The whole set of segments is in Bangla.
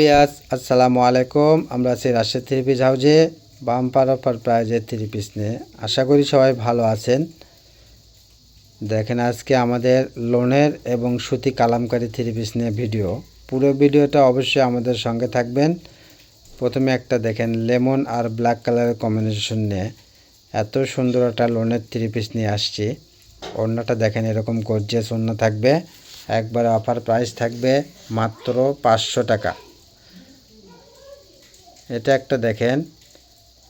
বিয়াস, আসসালামু আলাইকুম। আমরা আছি রাশেদ থ্রি পিস হাউজে বাম্পার অফার প্রাইজের থ্রি পিস নিয়ে। আশা করি সবাই ভালো আছেন। দেখেন আজকে আমাদের লোনের এবং সুতি কালামকারি থ্রি পিস নিয়ে ভিডিও। পুরো ভিডিওটা অবশ্যই আমাদের সঙ্গে থাকবেন। প্রথমে একটা দেখেন লেমন আর ব্ল্যাক কালারের কম্বিনেশন নিয়ে। এত সুন্দর একটা লোনের থ্রি পিস নিয়ে আসছি। অন্যটা দেখেন এরকম গর্জিয়াস ওড়না থাকবে। একবার অফার প্রাইস থাকবে মাত্র পাঁচশো টাকা। এটা একটা দেখেন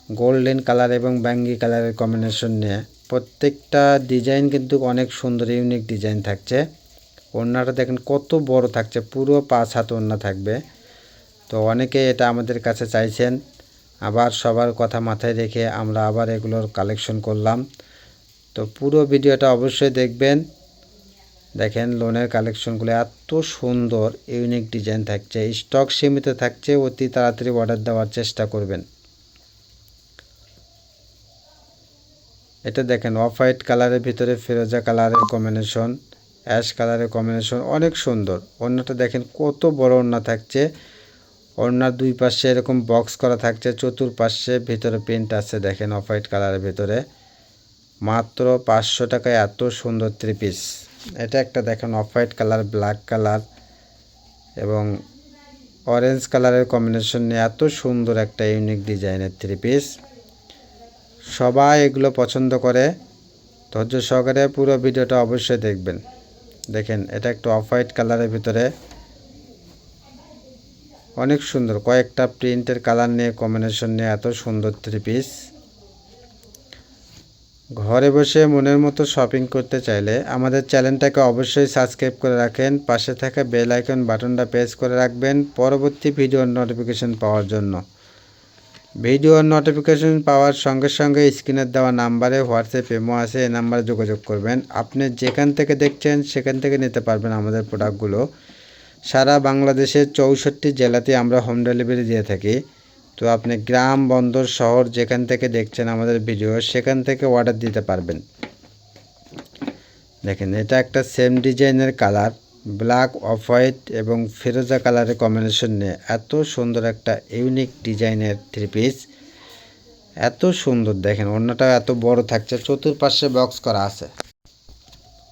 গোল্ডেন কালার এবং ব্যাঙ্গি কালারের কম্বিনেশন নিয়ে। প্রত্যেকটা ডিজাইন কিন্তু অনেক সুন্দর ইউনিক ডিজাইন থাকছে। ওড়নাটা দেখেন কত বড় থাকছে, পুরো পাঁচ হাত ওড়না থাকবে। তো অনেকে এটা আমাদের কাছে চাইছেন, আবার সবার কথা মাথায় রেখে আমরা আবার এগুলোর কালেকশন করলাম। তো পুরো ভিডিওটা অবশ্যই দেখবেন। দেখেন লোনের কালেকশনগুলো এত সুন্দর ইউনিক ডিজাইন থাকছে। স্টক সীমিত থাকছে, অতি তাড়াতাড়ি অর্ডার দেওয়ার চেষ্টা করবেন। এটা দেখেন অফ হোয়াইট কালারের ভিতরে ফিরোজা কালারের কম্বিনেশন অ্যাশ কালারের কম্বিনেশন অনেক সুন্দর। ওড়নাটা দেখেন, কত বড় ওড়না থাকছে। ওড়নার দুই পাশে এরকম বক্স করা থাকছে, চতুর্পাশে ভিতরে প্রিন্ট আছে, দেখেন অফ হোয়াইট কালারের ভিতরে। মাত্র পাঁচশো টাকায় এত সুন্দর থ্রি পিস এটা একটা দেখেন off white colour black colour এবং অরেঞ্জ কালারের কম্বিনেশন নিয়ে এত সুন্দর একটা ইউনিক ডিজাইনের থ্রি পিস সবাই এগুলো পছন্দ করে, ধৈর্য সহকারে পুরো ভিডিওটা অবশ্যই দেখবেন। দেখেন, এটা একটু অফ হোয়াইট কালারের ভিতরে অনেক সুন্দর। কয়েকটা প্রিন্টের কালার নিয়ে কম্বিনেশন নিয়ে এত সুন্দর থ্রি পিস ঘরে বসে মনের মতো শপিং করতে চাইলে আমাদের চ্যানেলটাকে অবশ্যই সাবস্ক্রাইব করে রাখেন। পাশে থাকা বেল আইকন বাটনটা প্রেস করে রাখবেন পরবর্তী ভিডিওর নোটিফিকেশন পাওয়ার জন্য। ভিডিওর নোটিফিকেশন পাওয়ার সঙ্গে সঙ্গে স্ক্রিনের দেওয়া নাম্বারে হোয়াটসঅ্যাপ এমো আছে, এই নাম্বারে যোগাযোগ করবেন। আপনি যেখান থেকে দেখছেন সেখান থেকে নিতে পারবেন আমাদের প্রোডাক্টগুলো সারা বাংলাদেশের চৌষট্টি জেলাতে আমরা হোম ডেলিভারি দিয়ে থাকি। তো আপনি গ্রাম, বন্দর, শহর যেখান থেকে দেখছেন আমাদের ভিডিও সেখান থেকে অর্ডার দিতে পারবেন। দেখেন, এটা একটা সেম ডিজাইনের কালার ব্ল্যাক অফ হোয়াইট এবং ফিরোজা কালারের কম্বিনেশন নিয়ে। এত সুন্দর একটা ইউনিক ডিজাইনের থ্রি পিস এত সুন্দর, দেখেন অন্যটা এত বড় থাকছে, চতুর্পাশে বক্স করা আছে।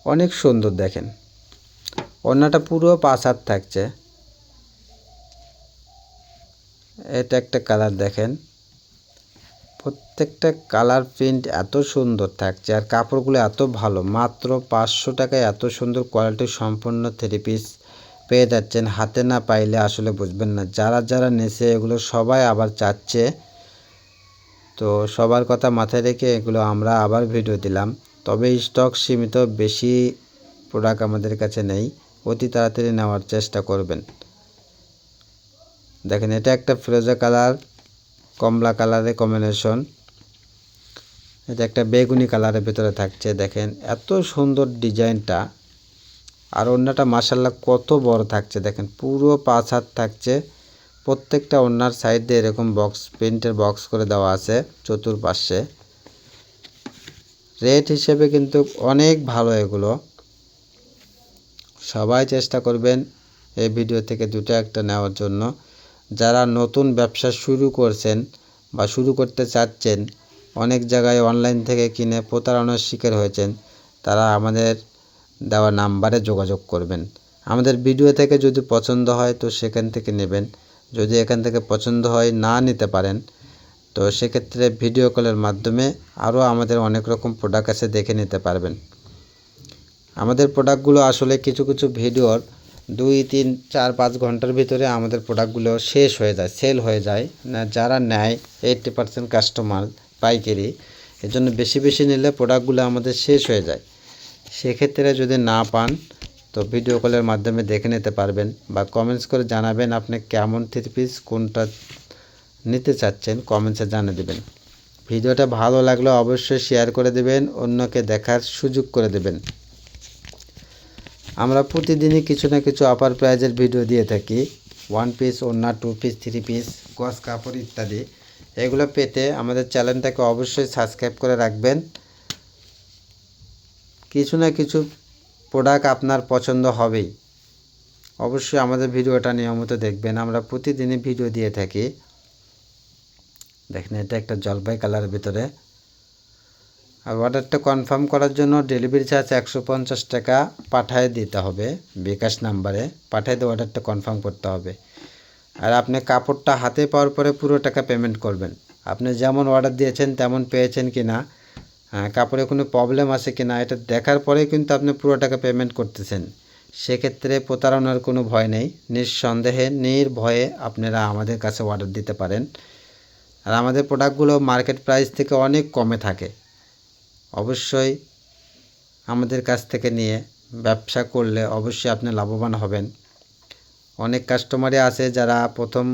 অনেক সুন্দর, দেখেন। অন্যটা পুরো পাঁচ হাত থাকছে। এটা একটা কালার দেখেন। প্রত্যেকটা কালার প্রিন্ট এত সুন্দর থাকছে আর কাপড়গুলো এত ভালো, মাত্র পাঁচশো টাকায় এত সুন্দর কোয়ালিটি সম্পূর্ণ থ্রি পিস পেয়ে যাচ্ছেন। হাতে না পাইলে আসলে বুঝবেন না। যারা যারা নেছে, এগুলো সবাই আবার চাচ্ছে। তো সবার কথা মাথায় রেখে এগুলো আমরা আবার ভিডিও দিলাম। তবে স্টক সীমিত, বেশি প্রোডাক্ট আমাদের কাছে নেই। অতি তাড়াতাড়ি নেওয়ার চেষ্টা করবেন। দেখেন, এটা একটা ফিরোজা কালার, কমলা কালারের কম্বিনেশন এটা একটা বেগুনি কালারের ভিতরে থাকছে, দেখেন। এত সুন্দর ডিজাইনটা। আর অন্যটা মাসাল্লাহ কত বড় থাকছে, দেখেন। পুরো পাঁচ হাত থাকছে। প্রত্যেকটা অন্যার সাইড এরকম বক্স প্রিন্টের বক্স করে দেওয়া আছে চতুর্পাশে। রেট হিসেবে কিন্তু অনেক ভালো এগুলো। সবাই চেষ্টা করবেন এই ভিডিও থেকে দুটো একটা নেওয়ার জন্য। যারা নতুন ব্যবসা শুরু করছেন বা শুরু করতে চাচ্ছেন, অনেক জায়গায় অনলাইন থেকে কিনে প্রতারণার শিকার হয়েছেন, তারা আমাদের দেওয়া নাম্বারে যোগাযোগ করবেন। আমাদের ভিডিও থেকে যদি পছন্দ হয় তো সেখান থেকে নেবেন। যদি এখান থেকে পছন্দ হয় না নিতে পারেন, তো সেক্ষেত্রে ভিডিও কলের মাধ্যমে আরও আমাদের অনেক রকম প্রোডাক্ট আছে দেখে নিতে পারবেন। আমাদের প্রোডাক্টগুলো আসলে কিছু কিছু ভিডিওর দুই, তিন, চার, পাঁচ ঘণ্টার ভিতরে আমাদের প্রোডাক্টগুলো শেষ হয়ে যায় সেল হয়ে যায়। না, যারা নেয় এইটটি পার্সেন্ট কাস্টমার পাইকারি এর জন্য বেশি বেশি নিলে প্রোডাক্টগুলো আমাদের শেষ হয়ে যায়। সেক্ষেত্রে যদি না পান, তো ভিডিও কলের মাধ্যমে দেখে নিতে পারবেন বা কমেন্টস করে জানাবেন আপনি কেমন থ্রি পিস কোনটা নিতে চাচ্ছেন কমেন্টসে জানিয়ে দেবেন। ভিডিওটা ভালো লাগলে অবশ্যই শেয়ার করে দেবেন, অন্যকে দেখার সুযোগ করে দেবেন। আমরা প্রতিদিনই কিছু না কিছু আপার প্রাইজের ভিডিও দিয়ে থাকি। ওয়ান পিস ওনা টু পিস থ্রি পিস গস কাপড় ইত্যাদি। এগুলো পেতে আমাদের চ্যানেলটাকে অবশ্যই সাবস্ক্রাইব করে রাখবেন। কিছু না কিছু প্রোডাক্ট আপনার পছন্দ হবেই। অবশ্যই আমাদের ভিডিওটা নিয়মিত দেখবেন। আমরা প্রতিদিনই ভিডিও দিয়ে থাকি। দেখেন, এটা একটা জলপাই কালারের ভিতরে। আর অর্ডারটা কনফার্ম করার জন্য ডেলিভারি চার্জ একশো পঞ্চাশ টাকা পাঠায় দিতে হবে বিকাশ নাম্বারে পাঠিয়ে দিয়ে অর্ডারটা কনফার্ম করতে হবে। আর আপনি কাপড়টা হাতে পাওয়ার পরে পুরো টাকা পেমেন্ট করবেন। আপনি যেমন অর্ডার দিয়েছেন তেমন পেয়েছেন কি না হ্যাঁ, কাপড়ে কোনো প্রবলেম আছে কি না এটা দেখার পরেই কিন্তু আপনি পুরো টাকা পেমেন্ট করতেছেন। সেক্ষেত্রে প্রতারণার কোনো ভয় নেই নিঃসন্দেহে নির্ভয়ে আপনারা আমাদের কাছে অর্ডার দিতে পারেন। আর আমাদের প্রোডাক্টগুলো মার্কেট প্রাইস থেকে অনেক কমে থাকে। অবশ্যই আমাদের কাছ থেকে নিয়ে ব্যবসা করলে অবশ্যই আপনি লাভবান হবেন। অনেক কাস্টমারই আছে যারা প্রথম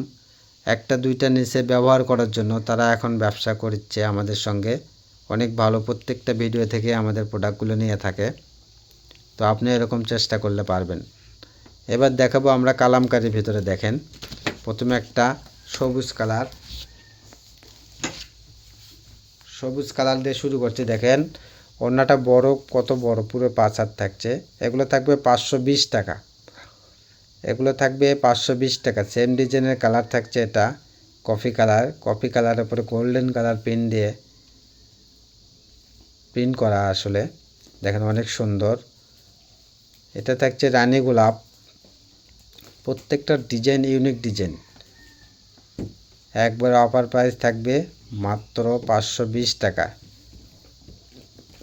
একটা, দুইটা নিচে ব্যবহার করার জন্য তারা এখন ব্যবসা করছে আমাদের সঙ্গে। অনেক ভালো প্রত্যেকটা ভিডিও থেকে আমাদের প্রোডাক্টগুলো নিয়ে থাকে। তো আপনি এরকম চেষ্টা করলে পারবেন। এবার দেখাবো আমরা কালামকারির ভিতরে দেখেন। প্রথমে একটা সবুজ কালার সবুজ কালার দিয়ে শুরু করছি, দেখেন। ওড়নাটা বড়, কত বড়, পুরো পাঁচ হাত থাকছে। এগুলো থাকবে পাঁচশো বিশ টাকা। এগুলো থাকবে পাঁচশো বিশ টাকা। সেম ডিজাইনের কালার থাকছে এটা কফি কালার। কফি কালারের উপরে গোল্ডেন কালার প্রিন্ট দিয়ে প্রিন্ট করা আসলে। দেখেন অনেক সুন্দর। এটা থাকছে রানী গোলাপ। প্রত্যেকটা ডিজাইন ইউনিক ডিজাইন একবার অফার প্রাইস থাকবে মাত্র পাঁচশো বিশ টাকা।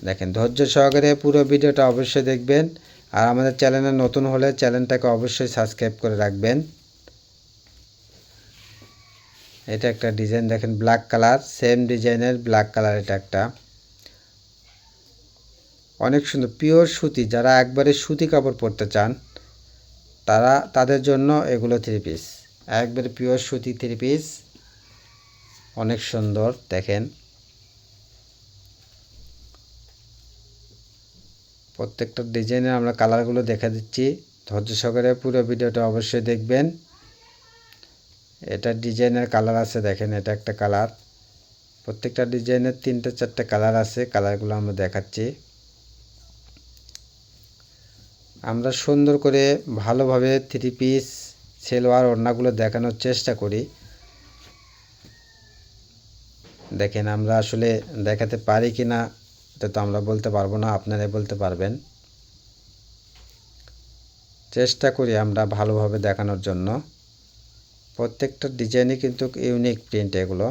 দেখেন, ধৈর্য সহকারে পুরো ভিডিওটা অবশ্যই দেখবেন। আর আমাদের চ্যানেলে নতুন হলে চ্যানেলটাকে অবশ্যই সাবস্ক্রাইব করে রাখবেন। এটা একটা ডিজাইন, দেখেন, ব্ল্যাক কালার, সেম ডিজাইনের ব্ল্যাক কালার এটা একটা। অনেক সুন্দর, পিওর সুতি, যারা একবারে সুতি কাপড় পরতে চান, তারা তাদের জন্য এগুলো থ্রি পিস একবারে পিওর সুতি থ্রি পিস অনেক সুন্দর, দেখেন। প্রত্যেকটা ডিজাইনের আমরা কালারগুলো দেখা দিচ্ছি। ধৈর্য সহকারে পুরো ভিডিওটা অবশ্যই দেখবেন। এটা ডিজাইনের কালার আছে, দেখেন, এটা একটা কালার। প্রত্যেকটা ডিজাইনের তিনটে, চারটে কালার আছে, কালারগুলো আমরা দেখাচ্ছি। আমরা সুন্দর করে ভালোভাবে থ্রি পিস সেলোয়ার, ওড়নাগুলো দেখানোর চেষ্টা করি। দেখেন, আমরা আসলে দেখাতে পারি কি না, এটা তো আমরা বলতে পারব না, আপনারাই বলতে পারবেন। চেষ্টা করি আমরা ভালোভাবে দেখানোর জন্য। প্রত্যেকটা ডিজাইনই কিন্তু ইউনিক প্রিন্ট এগুলো।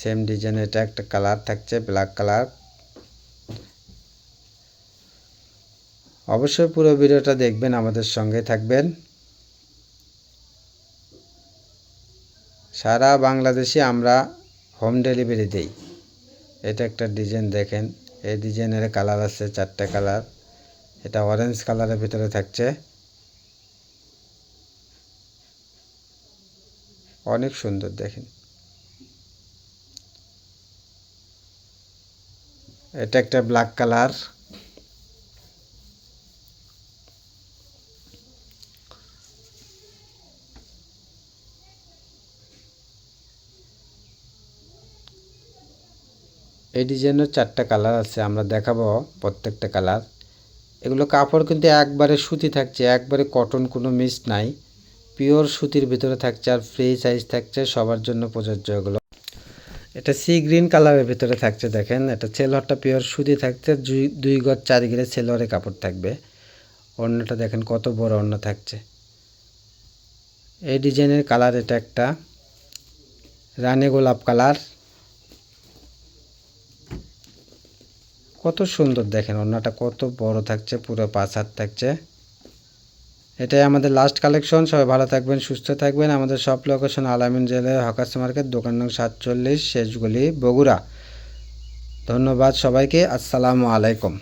সেম ডিজাইন এটা একটা কালার থাকছে ব্ল্যাক কালার অবশ্যই পুরো ভিডিওটা দেখবেন, আমাদের সঙ্গে থাকবেন। সারা বাংলাদেশে আমরা হোম ডেলিভারি দেই। এটা একটা ডিজাইন দেখেন। এই ডিজাইনের কালার আছে চারটে কালার এটা অরেঞ্জ কালারের ভিতরে থাকছে। অনেক সুন্দর দেখেন। এটা একটা ব্ল্যাক কালার এই ডিজাইনের চারটা কালার আছে, আমরা দেখাবো প্রত্যেকটা কালার। এগুলো কাপড় কিন্তু একবারে সুতি থাকছে, একবারে কটন কোনো মিস নাই। পিওর সুতির ভিতরে থাকছে আর ফ্রি সাইজ থাকছে, সবার জন্য প্রযোজ্য এগুলো। এটা সি গ্রিন কালারের ভিতরে থাকছে, দেখেন। এটা সেলোয়ারটা পিওর সুতি থাকছে, দুই গজ চার গিরে সেলোয়ারে কাপড় থাকবে। অন্যটা দেখেন কত বড় অন্য থাকছে। এই ডিজাইনের কালার এটা একটা। রানে গোলাপ কালার কত সুন্দর দেখেন, ওড়নাটা কত বড় থাকছে, পুরো পাঁচ হাত থাকছে। এটাই আমাদের লাস্ট কালেকশন সবাই ভালো থাকবেন, সুস্থ থাকবেন। আমাদের সব লোকেশন আলামিন জেলার হকাস মার্কেট, দোকান নং সাতচল্লিশ, শেষগুলি বগুড়া। ধন্যবাদ সবাইকে, আসসালামু আলাইকুম।